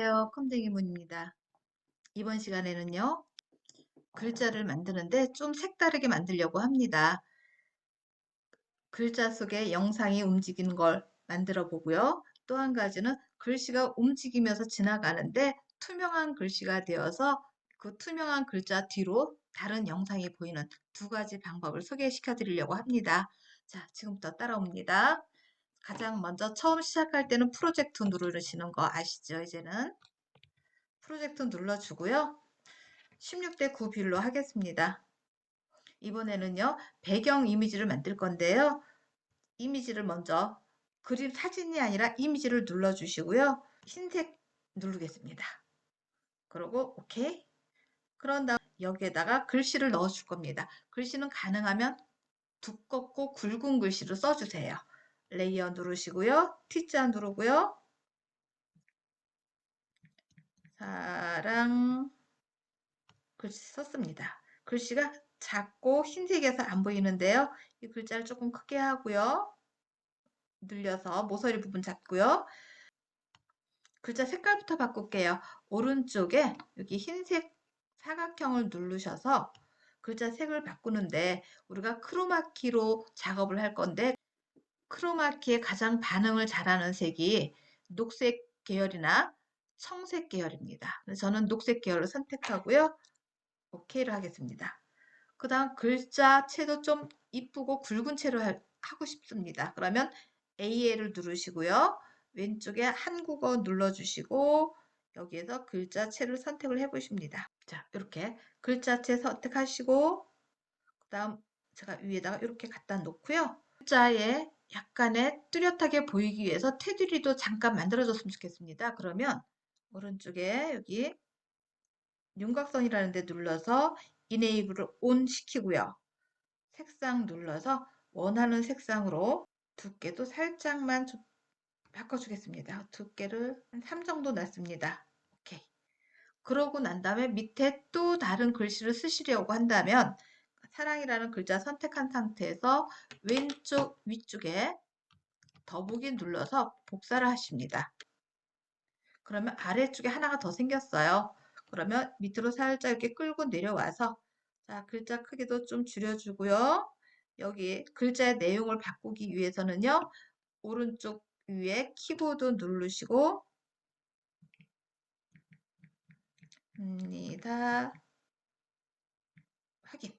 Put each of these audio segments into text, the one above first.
안녕하세요. 컴댕이문입니다. 이번 시간에는요. 글자를 만드는데 좀 색다르게 만들려고 합니다. 글자 속에 영상이 움직이는 걸 만들어 보고요. 또 한 가지는 글씨가 움직이면서 지나가는데 투명한 글씨가 되어서 그 투명한 글자 뒤로 다른 영상이 보이는 두 가지 방법을 소개시켜 드리려고 합니다. 자, 지금부터 따라옵니다. 가장 먼저 처음 시작할 때는 프로젝트 누르시는 거 아시죠? 이제는 프로젝트 눌러주고요. 16대 9 비율로 하겠습니다. 이번에는요. 배경 이미지를 만들 건데요. 이미지를 먼저 그림 사진이 아니라 이미지를 눌러주시고요. 흰색 누르겠습니다. 그리고 오케이. 그런 다음 여기에다가 글씨를 넣어줄 겁니다. 글씨는 가능하면 두껍고 굵은 글씨로 써주세요. 레이어 누르시고요. T자 누르고요. 사랑 글씨 썼습니다. 글씨가 작고 흰색에서 안 보이는데요. 이 글자를 조금 크게 하고요. 늘려서 모서리 부분 잡고요. 글자 색깔부터 바꿀게요. 오른쪽에 여기 흰색 사각형을 누르셔서 글자 색을 바꾸는데 우리가 크로마키로 작업을 할 건데 크로마키에 가장 반응을 잘하는 색이 녹색 계열이나 청색 계열입니다. 저는 녹색 계열을 선택하고요. 오케이를 하겠습니다. 그 다음 글자 채도 좀 이쁘고 굵은 채로 하고 싶습니다. 그러면 AL을 누르시고요. 왼쪽에 한국어 눌러주시고 여기에서 글자체를 선택을 해보십니다. 자, 이렇게 글자체 선택하시고 그 다음 제가 위에다가 이렇게 갖다 놓고요. 글자에 약간의 뚜렷하게 보이기 위해서 테두리도 잠깐 만들어줬으면 좋겠습니다. 그러면 오른쪽에 여기 윤곽선이라는 데 눌러서 이네이블을 온 시키고요. 색상 눌러서 원하는 색상으로 두께도 살짝만 좀 바꿔주겠습니다. 두께를 한 3 정도 놨습니다. 오케이. 그러고 난 다음에 밑에 또 다른 글씨를 쓰시려고 한다면 사랑이라는 글자 선택한 상태에서 왼쪽 위쪽에 더보기 눌러서 복사를 하십니다. 그러면 아래쪽에 하나가 더 생겼어요. 그러면 밑으로 살짝 이렇게 끌고 내려와서 자 글자 크기도 좀 줄여주고요. 여기 글자의 내용을 바꾸기 위해서는요. 오른쪽 위에 키보드 누르시고 입니다. 확인.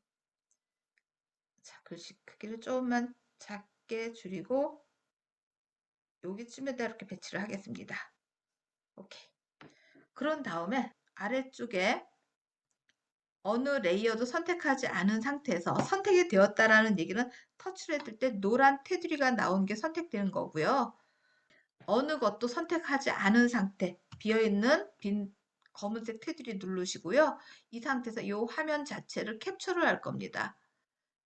자, 글씨 크기를 조금만 작게 줄이고 여기쯤에다 이렇게 배치를 하겠습니다. 오케이. 그런 다음에 아래쪽에 어느 레이어도 선택하지 않은 상태에서 선택이 되었다라는 얘기는 터치를 했을 때 노란 테두리가 나온 게 선택되는 거고요. 어느 것도 선택하지 않은 상태, 비어있는 빈 검은색 테두리 누르시고요. 이 상태에서 이 화면 자체를 캡처를 할 겁니다.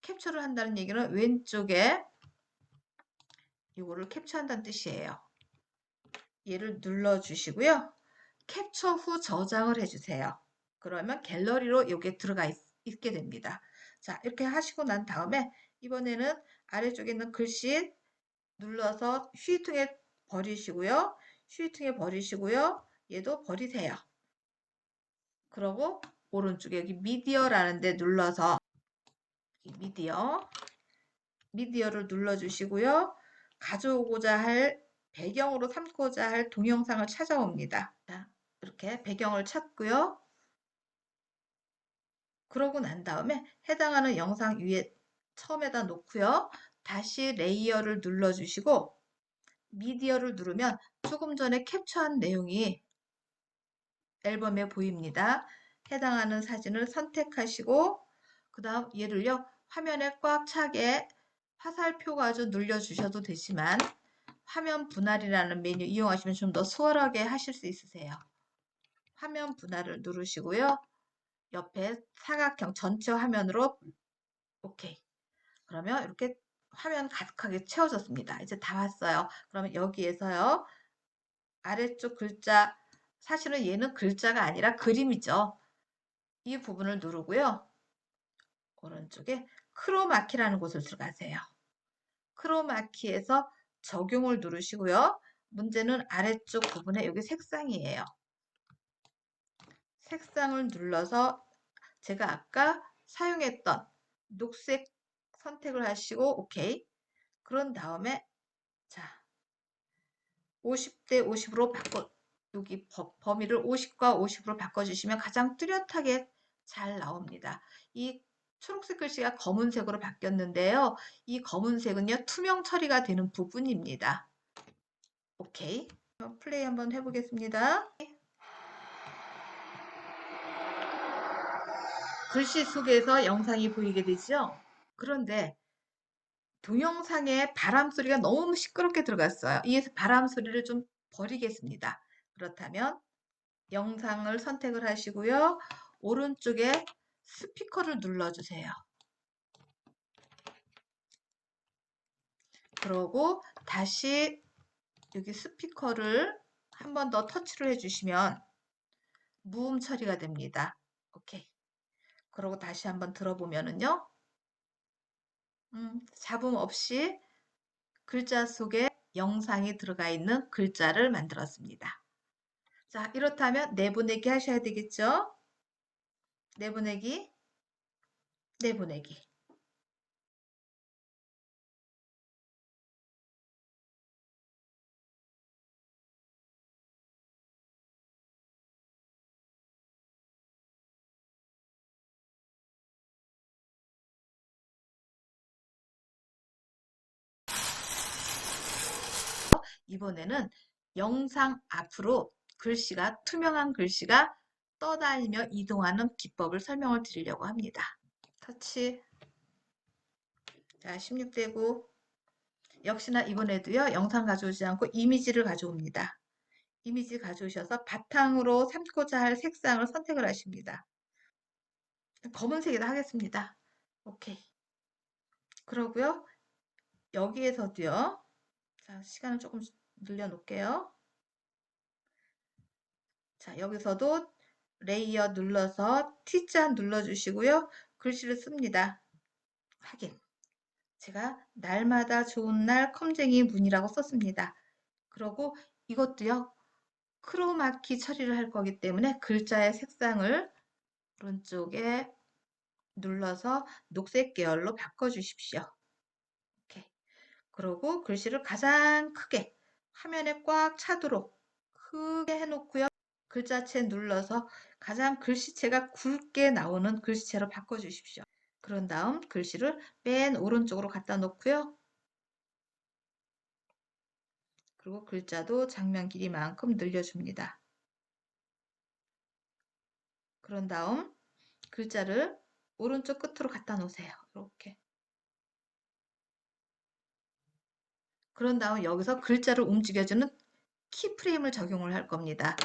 캡처를 한다는 얘기는 왼쪽에 이거를 캡처한다는 뜻이에요. 얘를 눌러주시고요. 캡처 후 저장을 해주세요. 그러면 갤러리로 여기에 들어가 있, 게 됩니다. 자 이렇게 하시고 난 다음에 이번에는 아래쪽에 있는 글씨 눌러서 휴지통에 버리시고요. 휴지통에 버리시고요. 얘도 버리세요. 그러고 오른쪽에 여기 미디어라는 데 눌러서 미디어 미디어를 눌러주시고요. 가져오고자 할 배경으로 삼고자 할 동영상을 찾아옵니다. 자, 이렇게 배경을 찾고요. 그러고 난 다음에 해당하는 영상 위에 처음에다 놓고요. 다시 레이어를 눌러주시고 미디어를 누르면 조금 전에 캡처한 내용이 앨범에 보입니다. 해당하는 사진을 선택하시고 그 다음 얘를요 화면에 꽉 차게 화살표가 아주 눌려주셔도 되지만 화면 분할이라는 메뉴 이용하시면 좀 더 수월하게 하실 수 있으세요. 화면 분할을 누르시고요. 옆에 사각형 전체 화면으로 오케이. 그러면 이렇게 화면 가득하게 채워졌습니다. 이제 다 왔어요. 그러면 여기에서요. 아래쪽 글자 사실은 얘는 글자가 아니라 그림이죠. 이 부분을 누르고요. 오른쪽에 크로마키라는 곳을 들어가세요. 크로마키에서 적용을 누르시고요. 문제는 아래쪽 부분에 여기 색상이에요. 색상을 눌러서 제가 아까 사용했던 녹색 선택을 하시고 오케이. 그런 다음에 자 50대 50으로 바꿔 여기 범위를 50과 50으로 바꿔주시면 가장 뚜렷하게 잘 나옵니다. 이 초록색 글씨가 검은색으로 바뀌었는데요. 이 검은색은요 투명 처리가 되는 부분입니다. 오케이. 플레이 한번 해보겠습니다. 글씨 속에서 영상이 보이게 되죠. 그런데 동영상에 바람 소리가 너무 시끄럽게 들어갔어요. 이 바람 소리를 좀 버리겠습니다. 그렇다면 영상을 선택을 하시고요. 오른쪽에 스피커를 눌러주세요. 그러고 다시 여기 스피커를 한 번 더 터치를 해주시면 무음 처리가 됩니다. 오케이. 그러고 다시 한번 들어보면은요. 음, 잡음 없이 글자 속에 영상이 들어가 있는 글자를 만들었습니다. 자, 이렇다면 내보내기 하셔야 되겠죠? 내보내기, 내보내기. 이번에는 영상 앞으로 글씨가 투명한 글씨가 떠다니며 이동하는 기법을 설명을 드리려고 합니다. 터치 자 16대고 역시나 이번에도요 영상 가져오지 않고 이미지를 가져옵니다. 이미지 가져오셔서 바탕으로 삼고자 할 색상을 선택을 하십니다. 검은색에다 하겠습니다. 오케이. 그러고요. 여기에서도요. 자, 시간을 조금 늘려 놓을게요. 자, 여기서도 레이어 눌러서 T자 눌러주시고요. 글씨를 씁니다. 확인. 제가 날마다 좋은 날 컴쟁이 문이라고 썼습니다. 그리고 이것도요. 크로마키 처리를 할 거기 때문에 글자의 색상을 오른쪽에 눌러서 녹색 계열로 바꿔주십시오. 그리고 글씨를 가장 크게 화면에 꽉 차도록 크게 해놓고요. 글자체 눌러서 가장 글씨체가 굵게 나오는 글씨체로 바꿔주십시오. 그런 다음 글씨를 맨 오른쪽으로 갖다 놓고요. 그리고 글자도 장면 길이만큼 늘려줍니다. 그런 다음 글자를 오른쪽 끝으로 갖다 놓으세요. 이렇게. 그런 다음 여기서 글자를 움직여주는 키프레임을 적용을 할 겁니다.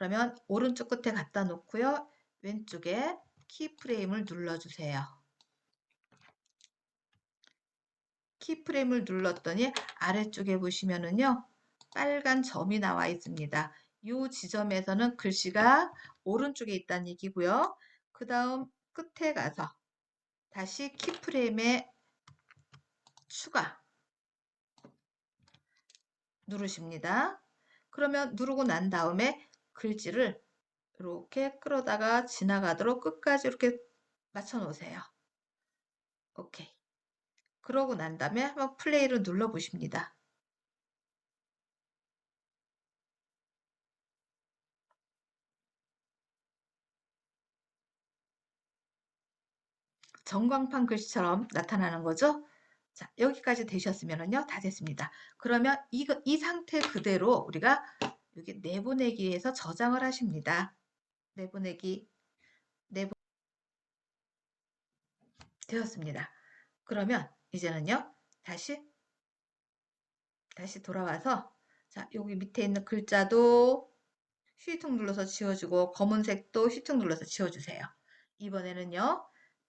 그러면 오른쪽 끝에 갖다 놓고요. 왼쪽에 키프레임을 눌러주세요. 키프레임을 눌렀더니 아래쪽에 보시면은요. 빨간 점이 나와 있습니다. 이 지점에서는 글씨가 오른쪽에 있다는 얘기고요. 그 다음 끝에 가서 다시 키프레임에 추가 누르십니다. 그러면 누르고 난 다음에 글씨를 이렇게 끌어다가 지나가도록 끝까지 이렇게 맞춰 놓으세요. 오케이. 그러고 난 다음에 한번 플레이를 눌러 보십니다. 전광판 글씨처럼 나타나는 거죠. 자, 여기까지 되셨으면요. 다 됐습니다. 그러면 이, 이 상태 그대로 우리가 여기 내보내기에서 저장을 하십니다. 내보내기, 내보 되었습니다. 그러면 이제는요. 다시 다시 돌아와서 자, 여기 밑에 있는 글자도 휘통 눌러서 지워주고 검은색도 휘통 눌러서 지워주세요. 이번에는요.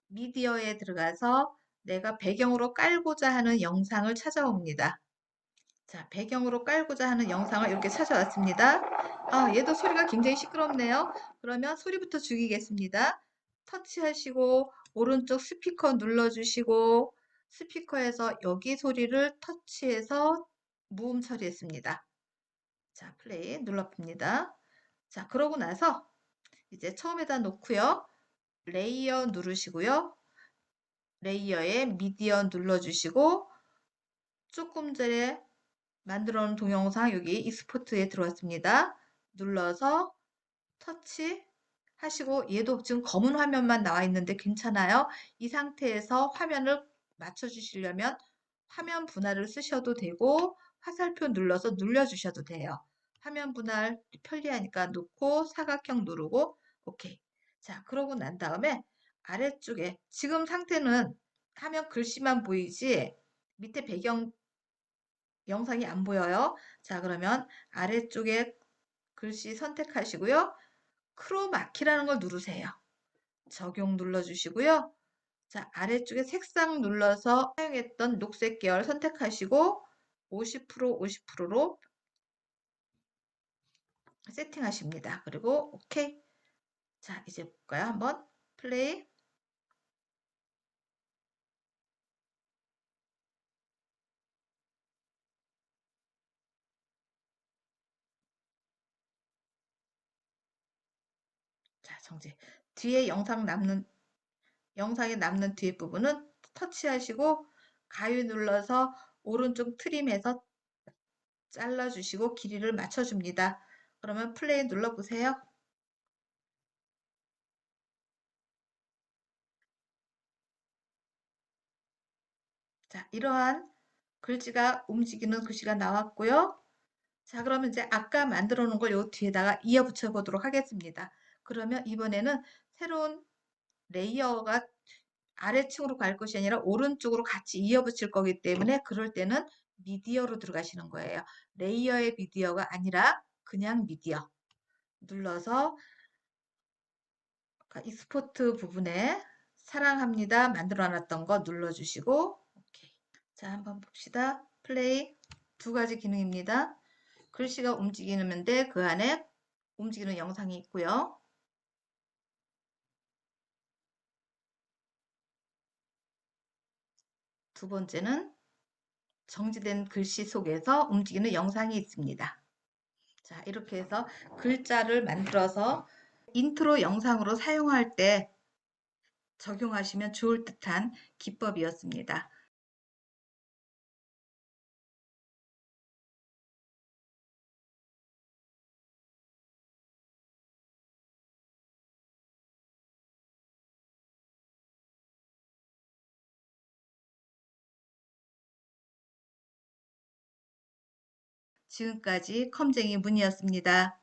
미디어에 들어가서 내가 배경으로 깔고자 하는 영상을 찾아옵니다. 자, 배경으로 깔고자 하는 영상을 이렇게 찾아왔습니다. 아, 얘도 소리가 굉장히 시끄럽네요. 그러면 소리부터 죽이겠습니다. 터치하시고 오른쪽 스피커 눌러주시고 스피커에서 여기 소리를 터치해서 무음 처리했습니다. 자, 플레이 눌러봅니다. 자, 그러고 나서 이제 처음에다 놓고요. 레이어 누르시고요. 레이어에 미디어 눌러주시고 조금 전에 만들어 놓은 동영상 여기 익스포트에 들어왔습니다. 눌러서 터치 하시고 얘도 지금 검은 화면만 나와 있는데 괜찮아요. 이 상태에서 화면을 맞춰 주시려면 화면 분할을 쓰셔도 되고 화살표 눌러서 눌러 주셔도 돼요. 화면 분할 편리하니까 놓고 사각형 누르고 오케이. 자 그러고 난 다음에 아래쪽에 지금 상태는 화면 글씨만 보이지 밑에 배경 영상이 안 보여요. 자 그러면 아래쪽에 글씨 선택하시고요. 크로마키라는 걸 누르세요. 적용 눌러주시고요. 자, 아래쪽에 색상 눌러서 사용했던 녹색 계열 선택하시고 50% 50%로 세팅하십니다. 그리고 오케이. 자, 이제 볼까요? 한번 플레이. 정지. 뒤에 영상 남는 영상에 남는 뒤에 부분은 터치하시고 가위 눌러서 오른쪽 트림해서 잘라주시고 길이를 맞춰줍니다. 그러면 플레이 눌러보세요. 자, 이러한 글씨가 움직이는 글씨가 나왔고요. 자, 그러면 이제 아까 만들어 놓은 걸 요 뒤에다가 이어 붙여 보도록 하겠습니다. 그러면 이번에는 새로운 레이어가 아래층으로 갈 것이 아니라 오른쪽으로 같이 이어 붙일 거기 때문에 그럴 때는 미디어로 들어가시는 거예요. 레이어의 미디어가 아니라 그냥 미디어 눌러서 익스포트 부분에 사랑합니다 만들어 놨던 거 눌러주시고 오케이. 자 한번 봅시다. 플레이 두 가지 기능입니다. 글씨가 움직이는데 그 안에 움직이는 영상이 있고요. 두 번째는 정지된 글씨 속에서 움직이는 영상이 있습니다. 자, 이렇게 해서 글자를 만들어서 인트로 영상으로 사용할 때 적용하시면 좋을 듯한 기법이었습니다. 지금까지 컴쟁이 문이었습니다.